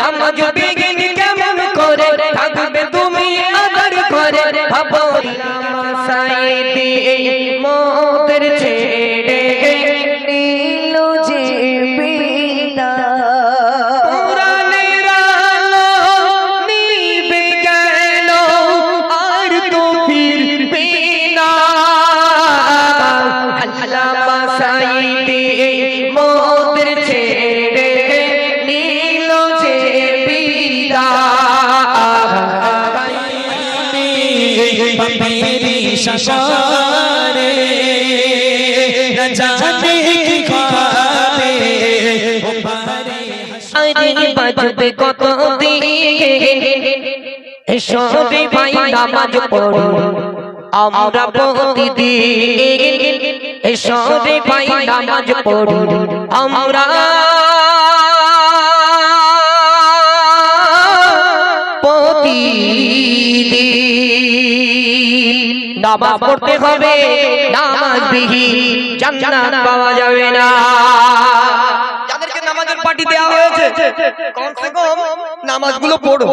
নামাজ বিদায় মেরি শশারে न जाने की खाते ओ भारे আরে বাজবে কত দিকে এসবে ভাই নামাজ পড়ো আমরা প্রতিদিন এসবে ভাই নামাজ পড়ো আমরা নামাজ পড়তে হবে। নামাজ বিহীন জান্নাত পাওয়া যাবে না। যাদেরকে নামাজের পার্টি দেওয়া হয়েছে কমসে কম নামাজগুলো পড়ো।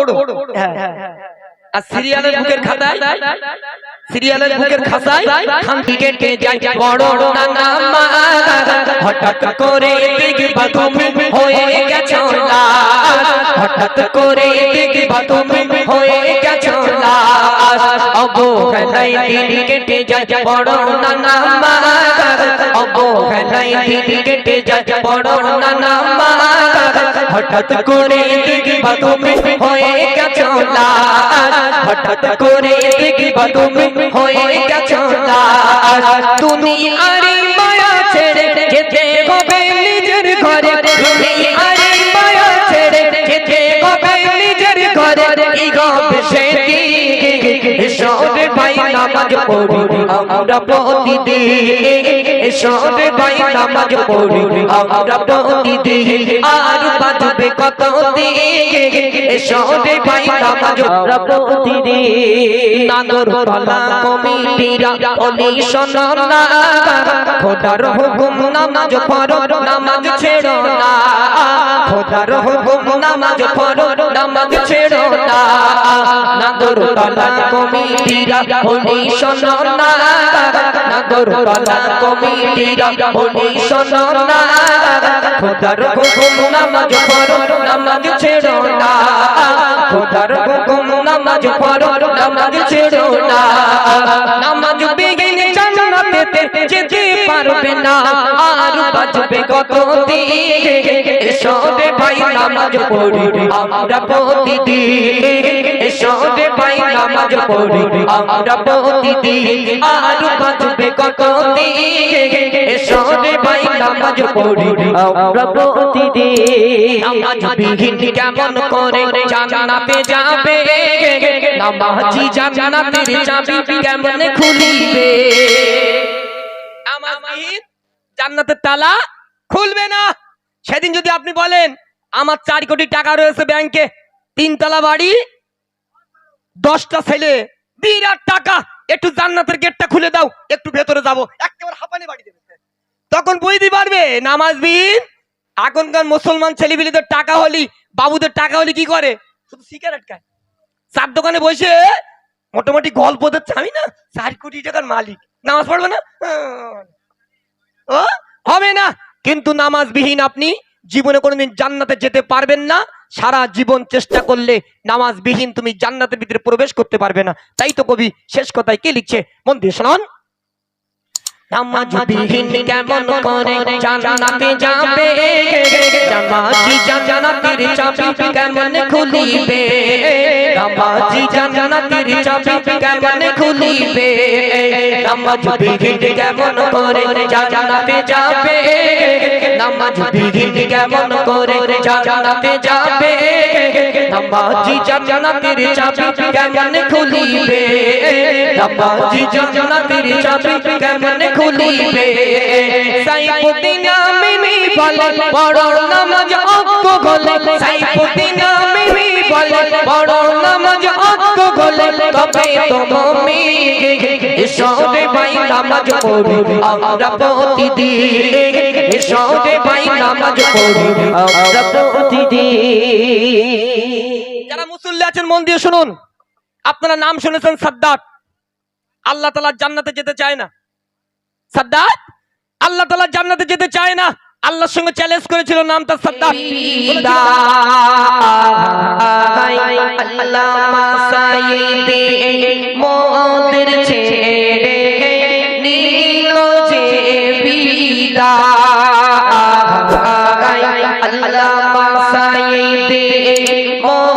আর সিরিয়ালের বুকের খাতায় সিরিয়ালের বুকের খাতায় খান টিকেটে যাই বড় না নামাজ হঠাৎ করে দেখবা তুমি হয়ে গেছো লাশ। হঠাৎ করে দেখবা তুমি হয়ে গেছো লাশ। অবহেলাই দিন কেটে যায় বড় না নামাজ অবহেলাই দিন কেটে যায় বড় না নামাজ হঠাৎ করে দেখবা তুমি হয়ে গেছো লাশ হঠাৎ করে দেখবা তুমি হয়ে গেছো লাশ তুমি আরে মায়া ছেড়ে যেতে হবে নিজের ঘরে। নামাজ পড়ি, আমরা প্রতিদিন এসবে ভাই নামাজ পড়ি, আমরা প্রতিদিন আর বাজবে কত দিন? এসবে ভাই নামাজ, আমরা প্রতিদিন নাদর তলা কমিটিরা অলি শোনা খোদার হুকুম নামাজ পড়ো নামাজ ছেড়ো না। খোদার হুকুম নামাজ পড়ো নামাজ ছেড়ো না। নাদর তলা কমিটিরা অলি শোনা নাদর তলা কমিটিরা অলি শোনা খোদার হুকুম নামাজ পড়ো, নামাজ ছেড়ো না। খোদার হুকুম নামাজ পড়ো, নামাজ ছেড়ো না। নামাজ বিঘিন জান্নাতে যেতে পারবে না। আর বাজবে কত দিন? ভাই নামাজ পড়ি, আমরা ভাই নামাজ পড়ি, আমরা এসবে ভাই নামাজ পড়ি, আমরা নামাজ কেমন করে যাবে? নামাজি কেমন খুলিবে? জান্নাতের তালা খুলবে না? সেদিন যদি আপনি বলেন আমার চার কোটি টাকা রয়েছে ব্যাংকে। তিনতলা বাড়ি, দশটা ছেলে, বিরাট টাকা। একটু জান্নাতের গেটটা খুলে দাও, একটু ভেতরে যাব। একেবারে হাঁপানি বাড়ি দেবে তখন বুঝতে পারবে, নামাজবিহীন এখনকার মুসলমান ছেলেপিলেদের টাকা হলি, বাবুদের টাকা হলি কি করে? শুধু সিগারেট খায়। চার দোকানে বসে মোটামুটি গল্প দিচ্ছে। আমি না চার কোটি টাকার মালিক। নামাজ পড়বে না? ও, হবে না। কিন্তু নামাজ বিহীন আপনি জীবনে কোনোদিন জান্নাতে যেতে পারবেন না। সারা জীবন চেষ্টা করলে নামাজ বিহীন তুমি জান্নাতের ভিতরে প্রবেশ করতে পারবে না। তাই তো কবি শেষ কথায় কে লিখছে? মন দিয়ে শোনান। নামাজ বিহীন কেমন করে জান্নাতে যাবে? নামাজি জান্নাতের চাবি কেমন খুলিবে? নামাজি জান্নাতের চাবি কেমন খুলিবে? নামাজ বিহীন কেমন করে জান্নাতে যাবে? নামাজ বিহীন কেমন করে জান্নাতে যাবে? নামাজি জান্নাতের চাবি কেমন খুলিবে? নামাজি জান্নাতের চাবি কেমন খুলিবে। সাইফুদ্দিন আমিনি বলেন, বড় নামাজ অক্ক সাইফুদ্দিন আমিনি বলেন, বড় নামাজ অক্ক তবে তুমি ভাই নামাজ আমরা প্রতিদিন। ভাই নামাজ আমরা প্রতিদিন। যারা মুসল্লি আছেন, মন দিয়ে শুনুন। আপনারা নাম শুনেছেন সাদ্দাত। আল্লাহ তালা জান্নাতে যেতে চায় না। সাদ্দাত, আল্লাহ তালা জান্নাতে যেতে চায় না। আল্লাহর সঙ্গে চ্যালেঞ্জ করেছিল নাম তার সাদ্দাত। মোদের ছেড়ে নীল যে বিদা আল্লাহ সাইদে মোদের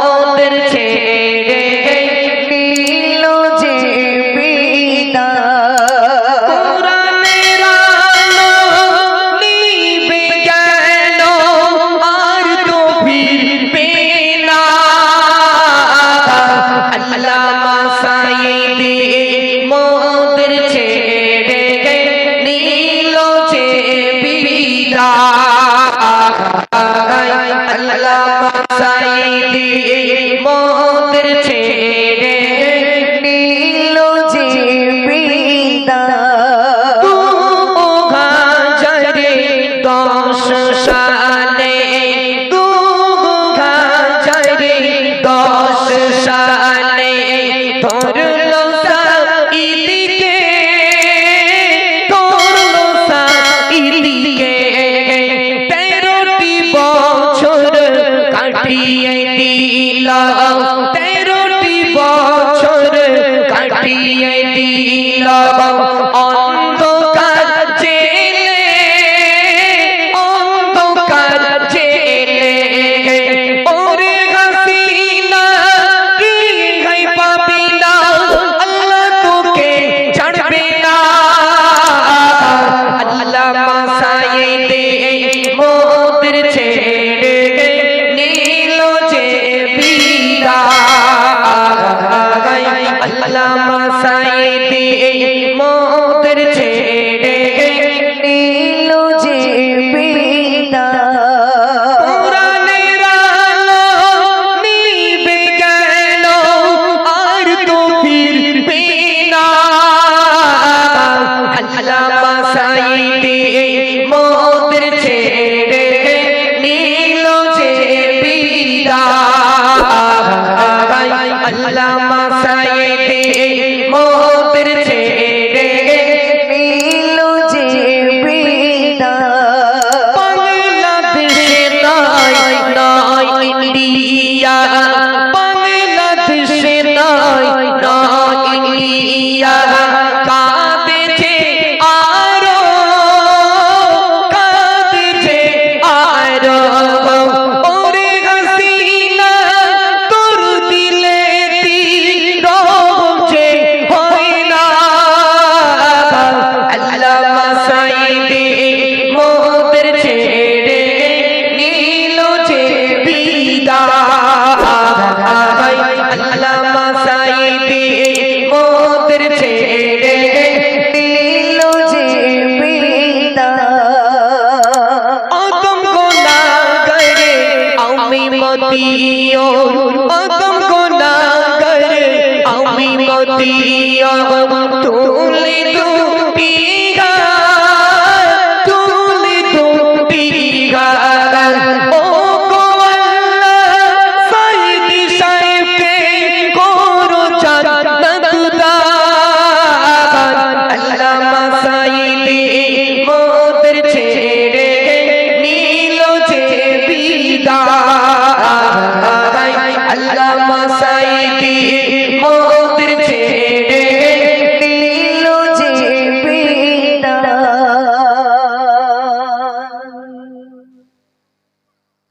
লাগিতে